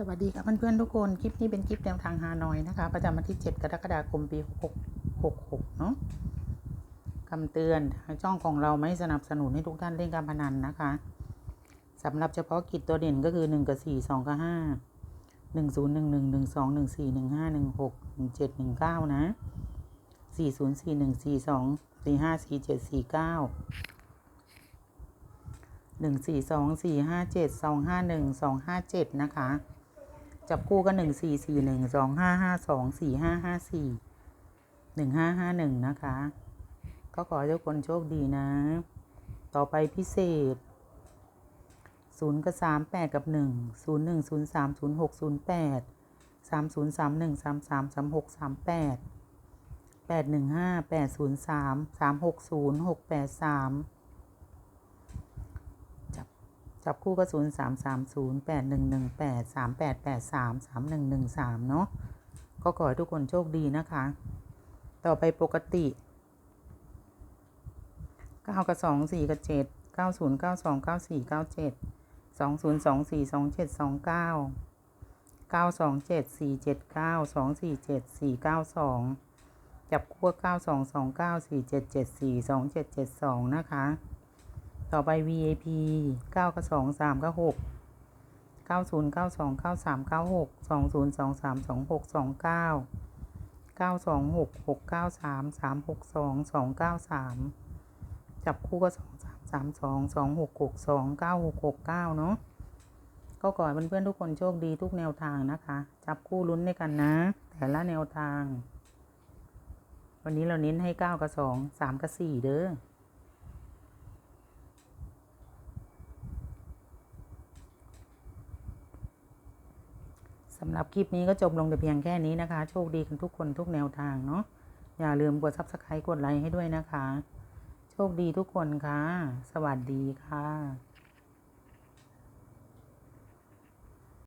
สวัสดีค่ะเพื่อนๆทุกคน คลิปนี้เป็นคลิปแนวทางฮานอยนะคะ ประจำวันที่ 7 กรกฎาคมปี 66เนาะคำเตือนช่องของเราไม่สนับสนุนให้ทุกท่านเล่นการพนันนะคะสำหรับเฉพาะกิจตัวเด่นก็คือ 1 กับ 4 2 กับ 5 1 0 1 1 1 2 1 4 1 5 1 6 1 7 1 9 นะ 4 0 4 1 4 2 4 5 4 7 4 9หนึ่งสี่สองสี่ห้าเจ็ดสองห้าหนึ่งสองห้าเจ็ดนะคะ จับคู่ก็หนึ่งสี่สี่หนึ่งสองห้าห้าสองสี่ห้าห้าสี่หนึ่งห้าห้าหนึ่งนะคะ ก็ขอให้ทุกคนโชคดีนะ ต่อไปพิเศษศูนย์กับสามแปดกับหนึ่งศูนย์หนึ่งศูนย์สามศูนย์หกศูนย์แปดสามศูนย์สามหนึ่งสามสามสามหกสามแปดแปดหนึ่งห้าแปดศูนย์สามสามหกศูนย์หกแปดสาม จับคู่ก็ศูนย์สามสามศูนย์แปดหนึ่งหนึ่งแปดสามแปดแปดสามสามหนึ่งหนึ่งสามเนาะก็ขอให้ทุกคนโชคดีนะคะ ต่อไปปกติเก้ากับสองสี่กับเจ็ดเก้าศูนย์เก้าสองเก้าสี่เก้าเจ็ดสองศูนย์สองสี่สองเจ็ดสองเก้าเก้าสองเจ็ดสี่เจ็ดเก้าสองสี่เจ็ดสี่เก้าสองจับคู่เก้าสองสองเก้าสี่เจ็ดเจ็ดสี่สองเจ็ดเจ็ดสองนะคะ ต่อไป VAP 9กับ2 3กับ6 90 92 93 96 20 23 26 29 926 693 362 293 จับคู่ก็ 2 3 3 2 2 6 6 2 9 6 6 9 เนาะก็ขอให้เพื่อนๆทุกคนโชคดีทุกแนวทางนะคะ จับคู่ลุ้นด้วยกันนะ แต่ละแนวทาง วันนี้เราเน้นให้ 9 กับ 2 3 กับ 4 เด้อ สำหรับคลิปนี้ก็จบลงแต่เพียงแค่นี้นะคะ โชคดีกันทุกคนทุกแนวทางเนาะอย่าลืมกด subscribe กดไลค์ให้ด้วยนะคะ โชคดีทุกคนค่ะ สวัสดีค่ะ